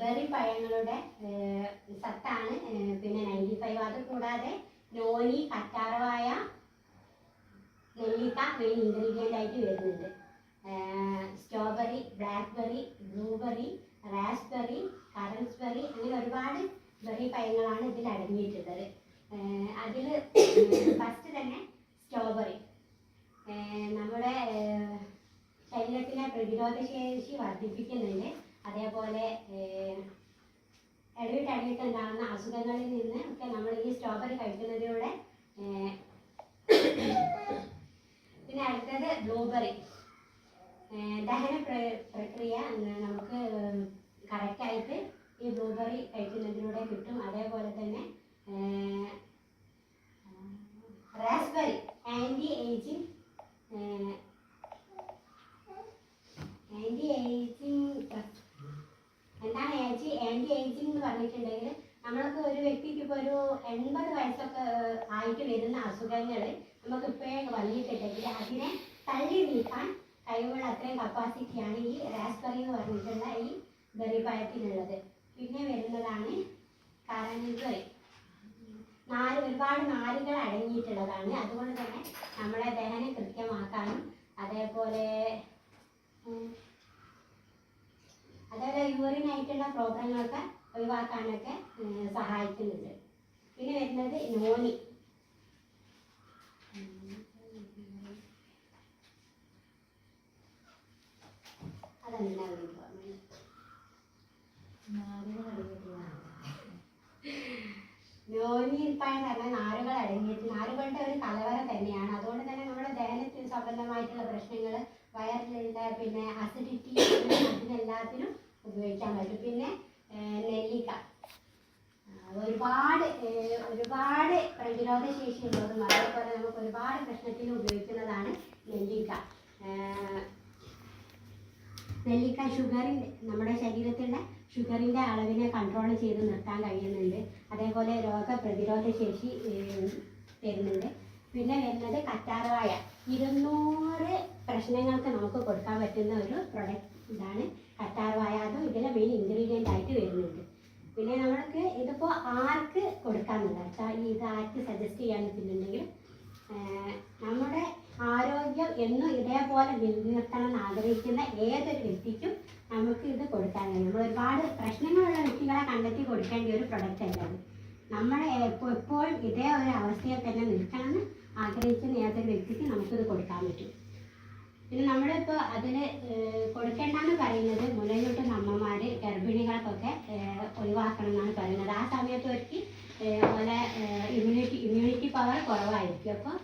Berry പഴങ്ങളുടെ സത്താണ്. പിന്നെ ninety five അത് കൂടാതെ നോനി കറ്റാർവാഴ നെല്ലിക്ക മെയിൻ ഇൻഗ്രീഡിയന്റ് ആയിട്ട് വരുന്നുണ്ട്. Strawberry blackberry blueberry raspberry currant berry അങ്ങനെ ഒരുപാട് ബെറി പഴങ്ങളാണ് ഇതിൽ അടങ്ങിയിട്ടുള്ളത്. അതിൽ ഫസ്റ്റ് തന്നെ സ്ട്രോബെറി നമ്മുടെ ശരീരത്തിലെ പ്രതിരോധ ശേഷി വർദ്ധിപ്പിക്കുന്നുണ്ട്. അതേപോലെ ഇടവിട്ട് ഇടവിട്ട് ഉണ്ടാകുന്ന അസുഖങ്ങളിൽ നിന്ന് ഒക്കെ നമ്മൾ ഈ സ്ട്രോബെറി കഴിക്കുന്നതിലൂടെ പിന്നെ അടുത്തത് ബ്ലൂബെറി ദഹന പ്ര- പ്രക്രിയ നമുക്ക് കറക്റ്റായിട്ട് ഈ ബ്ലൂബെറി കഴിക്കുന്നതിലൂടെ കിട്ടും. അതേപോലെ തന്നെ എന്ന് പറഞ്ഞിട്ടുണ്ടെങ്കിൽ നമ്മൾക്ക് ഒരു വ്യക്തിക്ക് ഇപ്പോൾ ഒരു എൺപത് വയസ്സൊക്കെ ആയിട്ട് വരുന്ന അസുഖങ്ങൾ നമുക്ക് ഇപ്പോഴേ വന്നിട്ടുണ്ടെങ്കിൽ അതിനെ തള്ളി നീക്കാൻ കഴിവുള്ള അത്രയും കപ്പാസിറ്റിയാണ് ഈ റാസ്ബെറി എന്ന് പറഞ്ഞിട്ടുള്ള ഈ ബെറി പഴത്തിനുള്ളത്. പിന്നെ വരുന്നതാണ് കറൻബെറി നാല് ഒരുപാട് നാരുകൾ അടങ്ങിയിട്ടുള്ളതാണ്. അതുകൊണ്ട് തന്നെ നമ്മളെ ദഹനം കൃത്യമാക്കാനും അതേപോലെ അതേപോലെ യൂറിൻ ആയിട്ടുള്ള പ്രോബ്ലങ്ങളൊക്കെ ഒഴിവാക്കാനൊക്കെ സഹായിക്കുന്നുണ്ട്. പിന്നെ വരുന്നത് നോനി. അതെന്താണ് പറഞ്ഞത് നോനിപ്പായം പറഞ്ഞാൽ നാരുകൾ അടങ്ങിയിട്ട് നാരുകളുടെ ഒരു കലവറ തന്നെയാണ്. അതുകൊണ്ട് തന്നെ നമ്മുടെ ദഹനത്തിന് സംബന്ധമായിട്ടുള്ള പ്രശ്നങ്ങൾ വയറിലുള്ള പിന്നെ അസിഡിറ്റി അതിനെല്ലാത്തിനും ഉപയോഗിക്കാൻ പറ്റും. പിന്നെ നെല്ലിക്ക. ഒരുപാട് ഒരുപാട് പ്രതിരോധ ശേഷി ഉള്ളതും അതേപോലെ നമുക്ക് ഒരുപാട് പ്രശ്നത്തിൽ ഉപയോഗിക്കുന്നതാണ് നെല്ലിക്ക. നെല്ലിക്ക ഷുഗറിന്റെ നമ്മുടെ ശരീരത്തിലെ ഷുഗറിന്റെ അളവിനെ കൺട്രോൾ ചെയ്ത് നിർത്താൻ കഴിയുന്നുണ്ട്. അതേപോലെ രോഗപ്രതിരോധ ശേഷി തരുന്നുണ്ട്. പിന്നെ വരുന്നത് കറ്റാർവാഴ. ഇരുന്നൂറ് പ്രശ്നങ്ങൾക്ക് നമുക്ക് കൊടുക്കാൻ പറ്റുന്ന ഒരു പ്രൊഡക്റ്റ് ഇതാണ് കറ്റാർവാഴ അതും ഇതിലെ മെയിൻ ഇൻഗ്രീഡിയന്റ് ആയിട്ട് വരുന്നുണ്ട് പിന്നെ നമ്മൾക്ക് ഇതിപ്പോൾ ആർക്ക് വെച്ചാൽ ഇത് ആർക്ക് സജസ്റ്റ് ചെയ്യാൻ വെച്ചിട്ടുണ്ടെങ്കിൽ നമ്മുടെ ആരോഗ്യം എന്നും ഇതേപോലെ നിലനിർത്തണം എന്ന് ആഗ്രഹിക്കുന്ന ഏതൊരു വ്യക്തിക്കും നമുക്ക് ഇത് കൊടുക്കാൻ കഴിയും. നമ്മൾ ഒരുപാട് പ്രശ്നങ്ങളുള്ള വ്യക്തികളെ കണ്ടെത്തി കൊടുക്കേണ്ട ഒരു പ്രൊഡക്റ്റ് അല്ലത് നമ്മൾ എപ്പോഴും ഇതേ ഒരു അവസ്ഥയിൽ തന്നെ നിൽക്കണമെന്ന് ആഗ്രഹിക്കുന്ന ഏതൊരു വ്യക്തിക്ക് നമുക്കിത് കൊടുക്കാൻ പറ്റും. പിന്നെ നമ്മളിപ്പോൾ അതിൽ കൊടുക്കേണ്ടെന്ന് പറയുന്നത് മുലയൂട്ടുന്ന അമ്മമാർ ഗർഭിണികൾക്കൊക്കെ ഒഴിവാക്കണം എന്നാണ് പറയുന്നത്. ആ സമയത്ത് ഇമ്മ്യൂണിറ്റി പവർ കുറവായിരിക്കും. അപ്പോൾ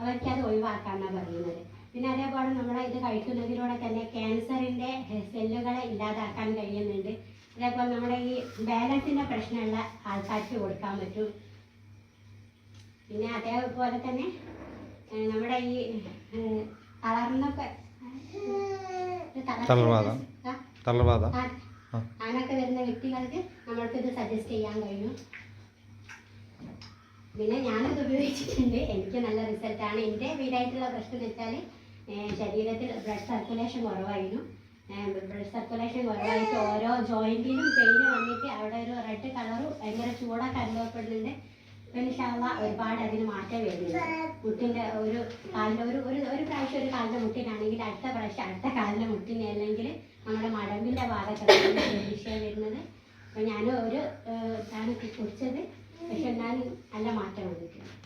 അവർക്ക് അത് ഒഴിവാക്കാനാണ് പറയുന്നത്. പിന്നെ അതേപോലെ നമ്മൾ ഇത് കഴിക്കുന്നതിലൂടെ തന്നെ ക്യാൻസറിന്റെ സെല്ലുകളെ ഇല്ലാതാക്കാൻ കഴിയുന്നുണ്ട്. അതേപോലെ നമ്മുടെ ഈ ബാലൻസിന്റെ പ്രശ്നമുള്ള ആൾക്കാർക്ക് കൊടുക്കാൻ പറ്റും. പിന്നെ അതേപോലെ തന്നെ നമ്മുടെ ഈ തളർന്നൊക്കെ. അങ്ങനൊക്കെ വരുന്ന വ്യക്തികൾക്ക് നമ്മൾക്ക് ഇത് സജസ്റ്റ് ചെയ്യാൻ കഴിയും. പിന്നെ ഞാനിത് ഉപയോഗിച്ചിട്ടുണ്ട്. എനിക്ക് നല്ല റിസൾട്ടാണ് എന്റെ വീടായിട്ടുള്ള പ്രശ്നം എന്ന് വെച്ചാൽ ശരീരത്തിൽ ബ്ലഡ് സർക്കുലേഷൻ കുറവായിരുന്നു. ബ്ലഡ് സർക്കുലേഷൻ കുറവായിട്ട് ഓരോ ജോയിന്റിലും പെയിന് വന്നിട്ട് അവിടെ ഒരു റെഡ് കളറും ഭയങ്കര ചൂടൊക്കെ അനുഭവപ്പെടുന്നുണ്ട്. ഇൻഷാള്ള ഒരുപാട് അതിന് മാറ്റം വരുന്നുണ്ട്. മുട്ടിന്റെ ഒരു കാലിന്റെ ഒരു ഒരു ഒരു പ്രാവശ്യം ഒരു കാലിന്റെ മുട്ടിനാണെങ്കിൽ അടുത്ത പ്രാവശ്യം അടുത്ത കാലിന്റെ മുട്ടിന് അല്ലെങ്കിൽ നമ്മുടെ മടമ്പിന്റെ ഭാഗത്തൊക്കെ വിഷയം വരുന്നത്. അപ്പോൾ ഞാൻ ഒരു ഇതാണ് കുടിച്ചത്. പക്ഷെ എന്നാലും നല്ല മാറ്റം വന്നിട്ടുണ്ട്.